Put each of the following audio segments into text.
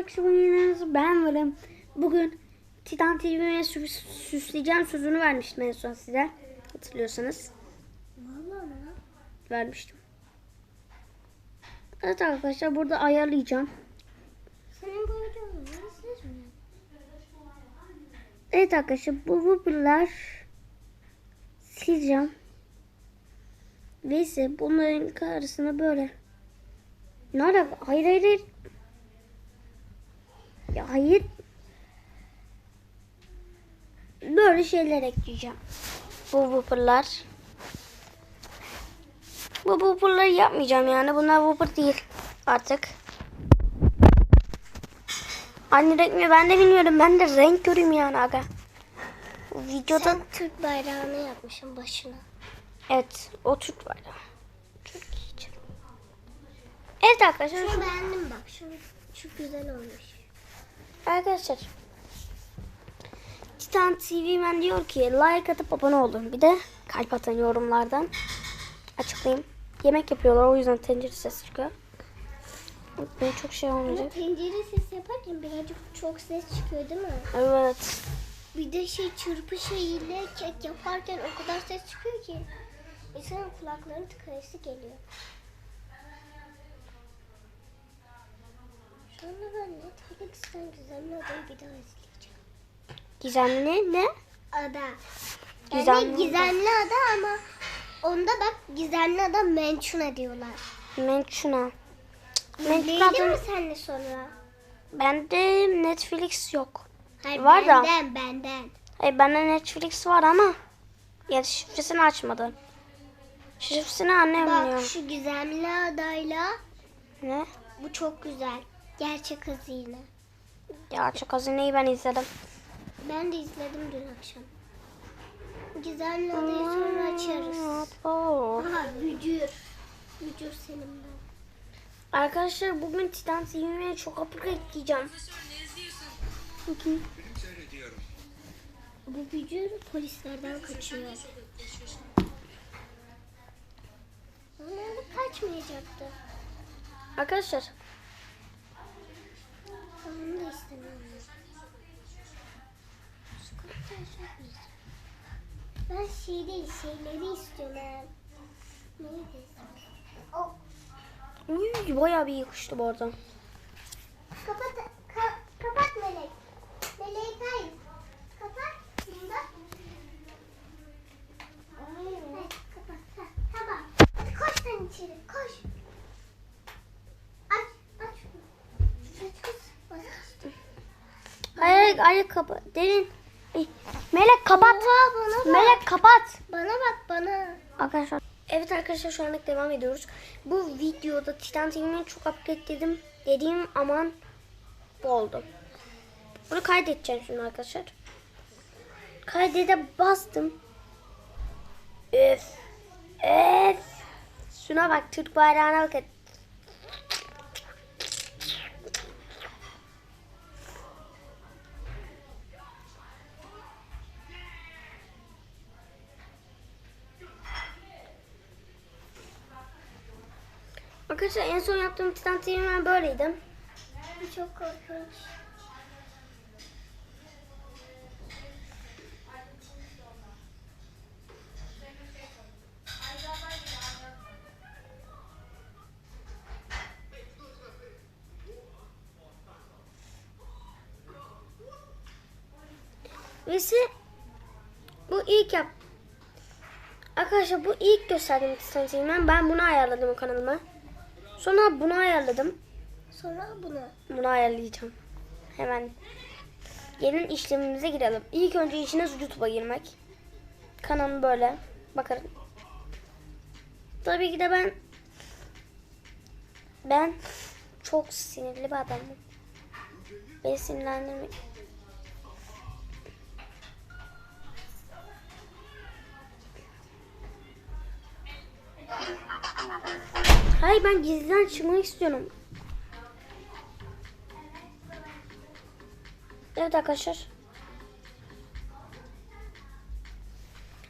Akşamınız ben varım. Bugün Titan TV'ye sü- süsleyeceğim sözünü vermiştim en son size. Hatırlıyorsanız. Vallahi mi? Vermiştim. Evet arkadaşlar burada ayarlayacağım. Senin mi? Evet arkadaşlar bu whopper'lar sileceğim. Ve ise bunların arasına böyle. Ne alaka? Hayır hayır hayır. Ya hayır. Böyle şeyler ekleyeceğim. Bu whopper'lar. Bu whopper'ları yapmayacağım yani. Bunlar whopper değil artık. Aynı renk mi? Ben de bilmiyorum. Ben de renk göreyim yani aga. Videoda Sen Türk bayrağını yapmışsın başına. evet o Türk bayrağı. Türkiye için. Evet arkadaşlar. Şunu şu- beğendim bak. Şunu çok güzel olmuş. Arkadaşlar. Titan TV Man diyor ki like atıp abone olun. Bir de kalp atın yorumlardan. Açıklayayım. Yemek yapıyorlar o yüzden tencere sesi çıkıyor. Ben çok şey Ama olmayacak. tencere ses yaparken birazcık çok ses çıkıyor değil mi? Evet. Bir de şey çırpı şeyiyle kek yaparken o kadar ses çıkıyor ki. İnsanın kulaklarının tıkayısı geliyor. Şu anda ben Netflix'ten güzel adayı bir daha izleyeceğim. Gizemli ne? Ada. Gizemli Yani gizemli ada ama onda bak gizemli ada mençuna diyorlar. Mençuna. İzleyelim mi Mençuna senle sonra? Bende Netflix yok. Hayır, Var da. benden, benden. Hayır bende Netflix var ama ya şifresini açmadı. Şifresini annem Bak biliyor. şu gizemli adayla Ne? bu çok güzel. Gerçek hazine. Ya çok hazineyi ben izledim. Ben de izledim dün akşam. Gizemli adayı sonra açarız. Oo. Aha bücür. Bücür senin ben. Arkadaşlar bugün Titan TV'ye çok apık ekleyeceğim. Bakayım. Bu bücür polislerden kaçıyor. Normalde kaçmayacaktı. Arkadaşlar Onu da istemiyorum. Şu kapıdan çok güzel. Ben şey değil, şeyleri istiyorum. Neydi? O uy, bayağı bir yakıştı bu arada. kapat, ka- kapat Melek. Melek hayır. Kapat. Bunda. Hayır, kapat. Ha, tamam. Hadi koş sen içeri, koş. Aç, aç. Aç kız. Bak işte. Hayır hayır kapat. Derin. Melek kapat. bak. Melek kapat. Bana bak bana. Arkadaşlar. Evet arkadaşlar şu anlık devam ediyoruz. Bu videoda Titan TV'yi çok upgrade dedim. Dediğim aman bu oldu. Bunu kaydedeceğim şimdi arkadaşlar. Kaydede bastım. Öf. Öf. Şuna bak Türk bayrağına bak. Arkadaşlar en son yaptığım Titan ben böyleydi. Bu çok korkunç. Ve ise bu ilk yap. Arkadaşlar bu ilk gösterdiğim Titan. Ben bunu ayarladım o kanalıma. Sonra bunu ayarladım. Sonra bunu. Bunu ayarlayacağım. Hemen. Gelin işlemimize girelim. İlk önce işiniz YouTube'a girmek. Kanalım böyle. Bakın. Tabii ki de ben ben çok sinirli bir adamım. Beni sinirlendirmek. Hayır ben gizliden çıkmak istiyorum. Evet arkadaşlar.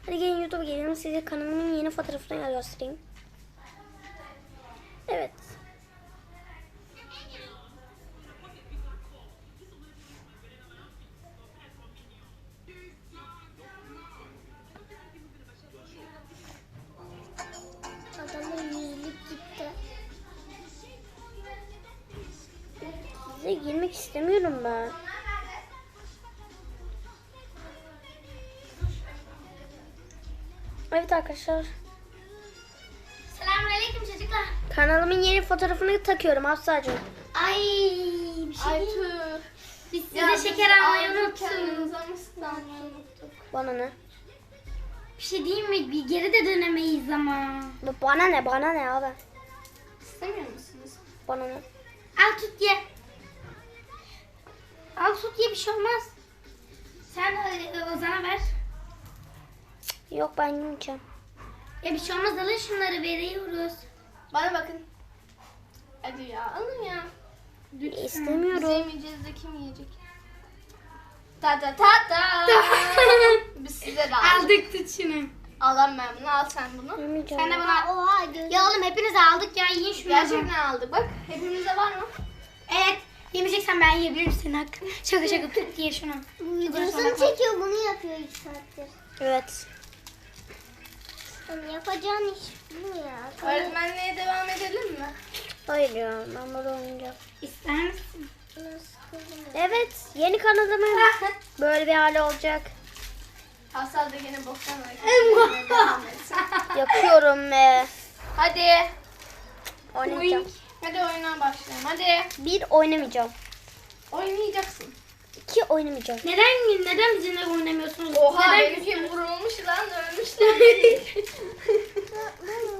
Hadi gelin YouTube'a gelelim. Size kanalımın yeni fotoğrafını göstereyim. Size girmek istemiyorum ben. Evet arkadaşlar. Selamünaleyküm çocuklar. Kanalımın yeni fotoğrafını takıyorum Hafsa'cığım. Ay bir şey Ay mi? tüh. Biz size Ya şeker almayı unuttuk. Bana ne? Bir şey diyeyim mi? Bir geri de dönemeyiz ama. Bu Bana ne? Bana ne abi? İstemiyor musunuz? Bana ne? Al tut ye. Al tut ye bir şey olmaz. Sen e, Ozan'a ver. Yok ben yemeyeceğim. Ya bir şey olmaz alın şunları veriyoruz. Bana bakın. Hadi ya alın ya. Biz İstemiyorum. yemeyeceğiz de kim yiyecek? Ta ta ta ta. Biz size de aldık. Aldık şunu. Alan ben bunu al sen bunu. Yemeyeceğim. Sen de bana... Oha Ya oğlum hepiniz aldık ya yiyin şunu. Gerçekten aldık bak. Hepimizde var mı? Evet. Yemeyeceksen ben yiyebilirim senin hakkın. Şaka şaka tut ye şunu. Videosunu çekiyor bunu yapıyor iki saattir. Evet. Hani yapacağın iş bu ya. Öğretmenliğe devam edelim mi? Hayır ya ben burada oynayacağım. İster misin? Evet yeni kanalımın böyle bir hali olacak. Hasar da gene boktan etsin. Yapıyorum ve Hadi. oynayacağım. Hadi oyuna başlayalım. Hadi. Bir oynamayacağım. Oynayacaksın. İki oynamayacağım. Neden neden bizimle oynamıyorsunuz? Oha neden benimki vurulmuş lan ölmüş lan.